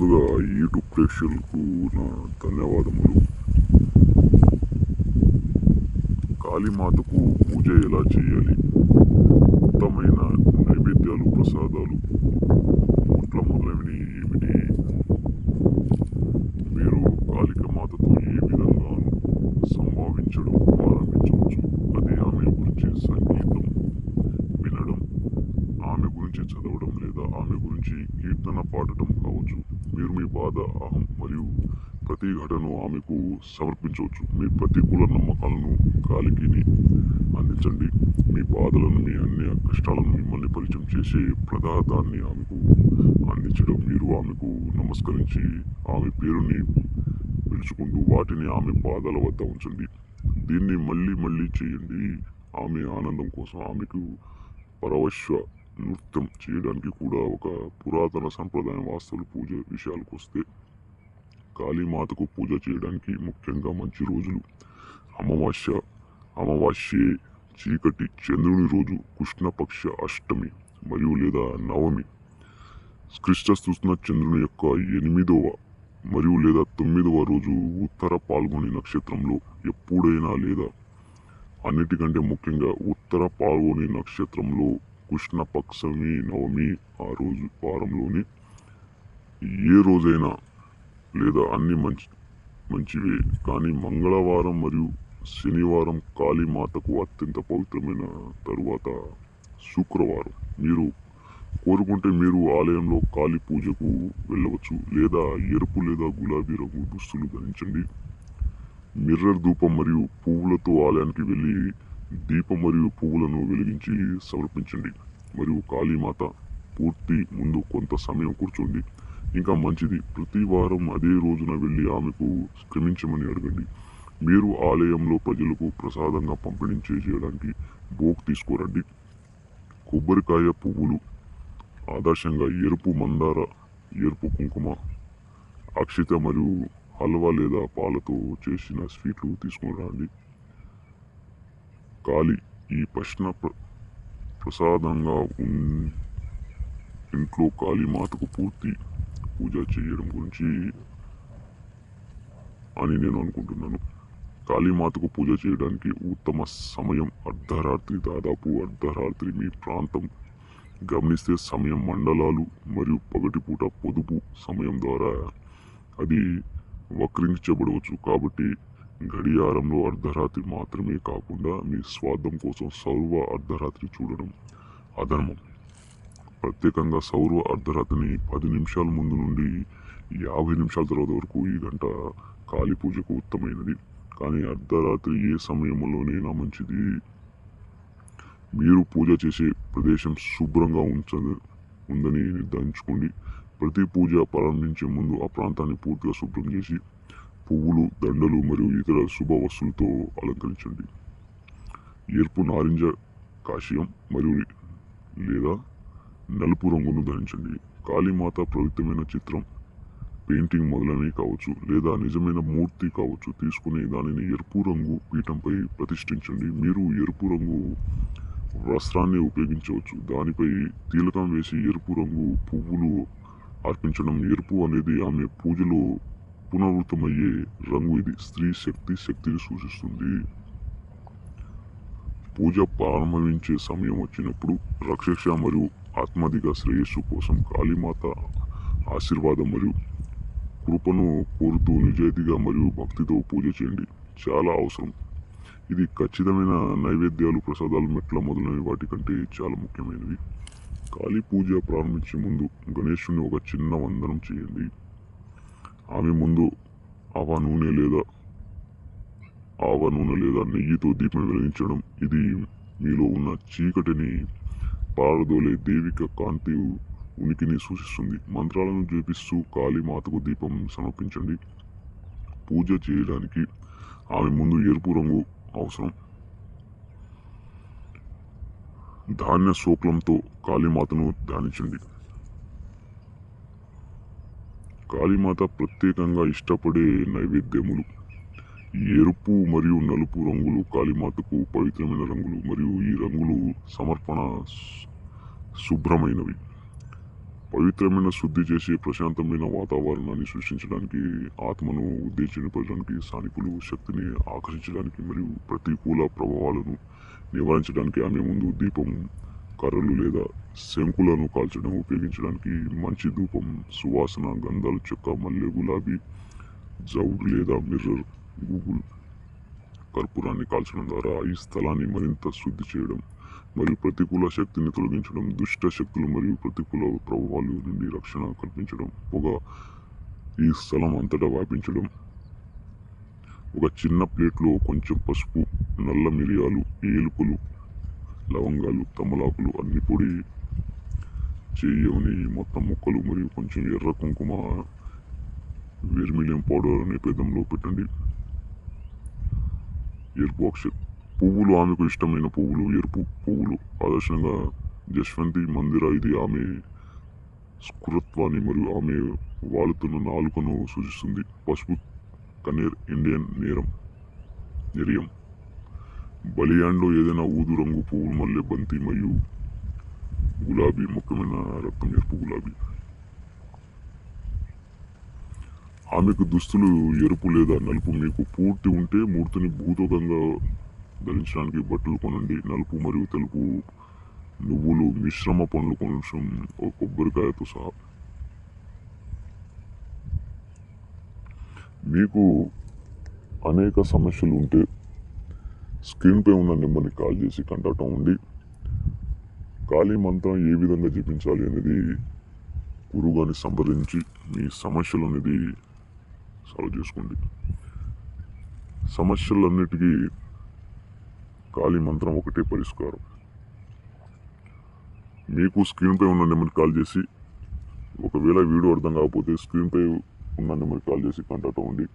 ముందుగా యూట్యూబ్ ప్రేక్షకులకు నా ధన్యవాదములు. కాళీమాతకు పూజ ఎలా చేయాలి? ఉత్తమైన నైవేద్యాలు ప్రసాదాలు ముట్ల మొదలైనవి ఏమిటి మీరు కాళిక మాతతో ఏ విధంగా సంభావించడం ప్రారంభించవచ్చు అది ఆమె గురించి సంగీతం వినడం ఆమె గురించి చదవడం లేదా ఆమె గురించి కీర్తన పాడటం కావచ్చు. మీరు మీ బాధ అహం మరియు ప్రతి ఘటనను ఆమెకు సమర్పించవచ్చు. మీ ప్రతికూల నమ్మకాలను కాలికిని అందించండి. మీ బాధలను మీ అన్ని కష్టాలను మిమ్మల్ని పరిచయం చేసే ప్రదాతాన్ని ఆమెకు అందించడం. మీరు ఆమెకు నమస్కరించి ఆమె పేరుని పిలుచుకుంటూ వాటిని ఆమె పాదాల వద్ద ఉంచండి. దీన్ని మళ్ళీ మళ్ళీ చేయండి. ఆమె ఆనందం కోసం ఆమెకు పరవశ్వ నృత్యం చేయడానికి కూడా ఒక పురాతన సంప్రదాయం వాస్తువులు పూజ విషయాలకు వస్తే కాళీమాతకు పూజ చేయడానికి ముఖ్యంగా మంచి రోజులు. అమావాస్య అమావాస్యే చీకటి చంద్రుని రోజు కృష్ణపక్ష అష్టమి మరియు లేదా నవమి. కృష్ణ చంద్రుని యొక్క ఎనిమిదవ మరియు లేదా తొమ్మిదవ రోజు ఉత్తర పాల్గొని నక్షత్రంలో ఎప్పుడైనా లేదా అన్నిటికంటే ముఖ్యంగా ఉత్తర పాల్గొని నక్షత్రంలో కృష్ణపక్షమి నవమి ఆ రోజు వారంలోని. ఏ రోజైనా లేదా అన్ని మంచి మంచివే. కానీ మంగళవారం మరియు శనివారం కాళీమాతకు అత్యంత పవిత్రమైన తరువాత శుక్రవారం. మీరు కోరుకుంటే మీరు ఆలయంలో కాళీ పూజకు వెళ్ళవచ్చు. లేదా ఎరుపు లేదా గులాబీ రంగు దుస్తులు ధరించండి. మిర్రర్ ధూపం మరియు పువ్వులతో ఆలయానికి వెళ్ళి దీపం మరియు పువ్వులను వెలిగించి సమర్పించండి. మరియు కాళీమాత పూర్తి ముందు కొంత సమయం కూర్చోండి. ఇంకా మంచిది ప్రతి వారం అదే రోజున వెళ్ళి ఆమెకు క్షమించమని అడగండి. మీరు ఆలయంలో ప్రజలకు ప్రసాదంగా పంపిణీ చేయడానికి బోక్ తీసుకోరండి. కొబ్బరికాయ పువ్వులు ఆదర్శంగా ఎరుపు మందార ఎరుపు కుంకుమ అక్షిత మరియు హల్వా లేదా పాలతో చేసిన స్వీట్లు తీసుకుని రండి. కాలి. ఈ ప్రశ్న ప్ర- ప్రసాదంగా ఉన్- ఇంట్లో కాళీమాతకు పూర్తి పూజ చేయడం గురించి అని నేను అనుకుంటున్నాను. కాళీమాతకు పూజ చేయడానికి ఉత్తమ సమయం అర్ధరాత్రి. దాదాపు అర్ధరాత్రి మీ ప్రాంతం. గమనిస్తే సమయం మండలాలు మరియు పగటిపూట పొదుపు సమయం ద్వారా అది వక్రించబడవచ్చు. కాబట్టి గడియారంలో అర్ధరాత్రి మాత్రమే కాకుండా మీ స్వార్థం కోసం సౌర్వ అర్ధరాత్రి చూడడం అధర్మం. ప్రత్యేకంగా సౌర్వ అర్ధరాత్రిని పది నిమిషాల ముందు నుండి యాభై నిమిషాల తర్వాత వరకు ఈ గంట కాళీ పూజకు ఉత్తమైనది. కానీ అర్ధరాత్రి ఏ సమయంలోనైనా మంచిది. మీరు పూజ చేసే ప్రదేశం శుభ్రంగా ఉంచ ఉందని నిర్ధారించుకోండి. ప్రతి పూజ ప్రారంభించే ముందు ఆ ప్రాంతాన్ని పూర్తిగా శుభ్రం చేసి పువ్వులు దండలు మరియు ఇతర శుభ వస్తువులతో అలంకరించండి. ఎరుపు నారింజ కాషియం మరియు లేదా నలుపు రంగును ధరించండి. కాళీమాత పవిత్రమైన చిత్రం పెయింటింగ్ మొదలైనవి కావచ్చు లేదా నిజమైన మూర్తి కావచ్చు. తీసుకుని దానిని ఎరుపు రంగు పీఠంపై ప్రతిష్ఠించండి. మీరు ఎరుపు రంగు వస్త్రాన్ని ఉపయోగించవచ్చు. దానిపై తీలకం వేసి ఎరుపు రంగు పువ్వులు అర్పించడం ఎరుపు అనేది ఆమె పూజలో పునరావృతమయ్యే రంగు ఇది. స్త్రీ శక్తి శక్తిని సూచిస్తుంది. పూజ ప్రారంభించే సమయం వచ్చినప్పుడు రక్షక్ష మరియు ఆత్మదిక శ్రేయస్సు కోసం కాళీమాత ఆశీర్వాదం మరియు కృపను కోరుతూ నిజాయితీగా మరియు భక్తితో పూజ చేయండి. చాలా అవసరం. ఇది ఖచ్చితమైన నైవేద్యాలు ప్రసాదాలు మెట్ల మొదలైన వాటి కంటే చాలా ముఖ్యమైనవి. కాళీ పూజ ప్రారంభించే ముందు గణేశుని ఒక చిన్న వందనం చేయండి. ఆమె ముందు ఆవా నూనె లేదా ఆవ నూనె లేదా నెయ్యితో దీపం వెలిగించడం. ఇది మీలో ఉన్న చీకటిని పారదోలే దేవిక కాంతి ఉనికిని సూచిస్తుంది. మంత్రాలను జపిస్తూ కాళీమాతకు దీపం సమర్పించండి. పూజ చేయడానికి ఆమె ముందు ఎరుపు రంగు అవసరం. ధాన్య శోక్లంతో కాళీమాతను ధ్యానించండి. కాళీమాత ప్రత్యేకంగా ఇష్టపడే నైవేద్యములు. ఎరుపు మరియు నలుపు రంగులు కాళీమాతకు పవిత్రమైన రంగులు మరియు ఈ రంగులు సమర్పణ శుభ్రమైనవి. పవిత్రమైన శుద్ధి చేసి ప్రశాంతమైన వాతావరణాన్ని సృష్టించడానికి ఆత్మను ఉద్దేశించడానికి స్థానికులు శక్తిని ఆకర్షించడానికి మరియు ప్రతికూల ప్రభావాలను నివారించడానికి ఆమె ముందు దీపం కర్రలు లేదా శంకులను కాల్చడం ఉపయోగించడానికి మంచి ధూపం సువాసన గంధాలు చెక్క మల్లె గులాబీ జౌడ్ లేదా మిర్రర్ గూగుల్ కర్పూరాన్ని కాల్చడం ద్వారా ఈ స్థలాన్ని మరింత శుద్ధి చేయడం మరియు ప్రతికూల శక్తిని తొలగించడం దుష్ట శక్తులు మరియు ప్రతికూల ప్రభావాలు నుండి రక్షణ కల్పించడం పొగ ఈ స్థలం అంతటా వ్యాపించడం ఒక చిన్న ప్లేట్లో కొంచెం పసుపు నల్ల మిరియాలు ఏలుకలు లవంగాలు తమలాకులు అన్ని పొడి. చేయని మొత్తం ముక్కలు మరియు కొంచెం ఎర్ర కుంకుమ వెర్మిలియం పౌడర్ అనే నేపథ్యంలో పెట్టండి. ఎరుపు అక్ష పువ్వులు ఆమెకు ఇష్టమైన పువ్వులు ఎరుపు పువ్వులు. ఆదర్శంగా జశ్వంతి మందిర ఇది ఆమె స్కృత్వాన్ని మరియు ఆమె వాలుతున్న నాలుకను సూచిస్తుంది. పసుపు కనేర్ ఇండియన్ నేరం నిర్యం. బలియాండ్లో ఏదైనా ఊదు రంగు పువ్వులు మల్లె బంతి మరియు గులాబీ ముఖ్యమైన రక్తం ఎరుపు గులాబీ. ఆమెకు దుస్తులు ఎరుపు లేదా నలుపు. మీకు పూర్తి ఉంటే మూర్తిని భూతకంగా ధరించడానికి బట్టలు కొనండి. నలుపు మరియు తెలుపు నువ్వులు మిశ్రమ పండ్లు కొంచెం ఒక కొబ్బరికాయతో సహా. మీకు అనేక సమస్యలు ఉంటే స్క్రీన్పై ఉన్న నెంబర్ని కాల్ చేసి కంటాక్ట్ అవ్వండి ఖాళీ మంత్రం ఏ విధంగా జపించాలి అనేది గురువుగారిని సంప్రదించి మీ సమస్యలు అనేది సాల్వ్ చేసుకోండి. సమస్యలన్నిటికీ ఖాళీ మంత్రం ఒకటే పరిష్కారం. మీకు స్క్రీన్పై ఉన్న నెంబర్కి కాల్ చేసి ఒకవేళ వీడియో అర్థం కాకపోతే స్క్రీన్పై ఉన్న నెంబర్కి కాల్ చేసి కంటాక్ట్ అవ్వండి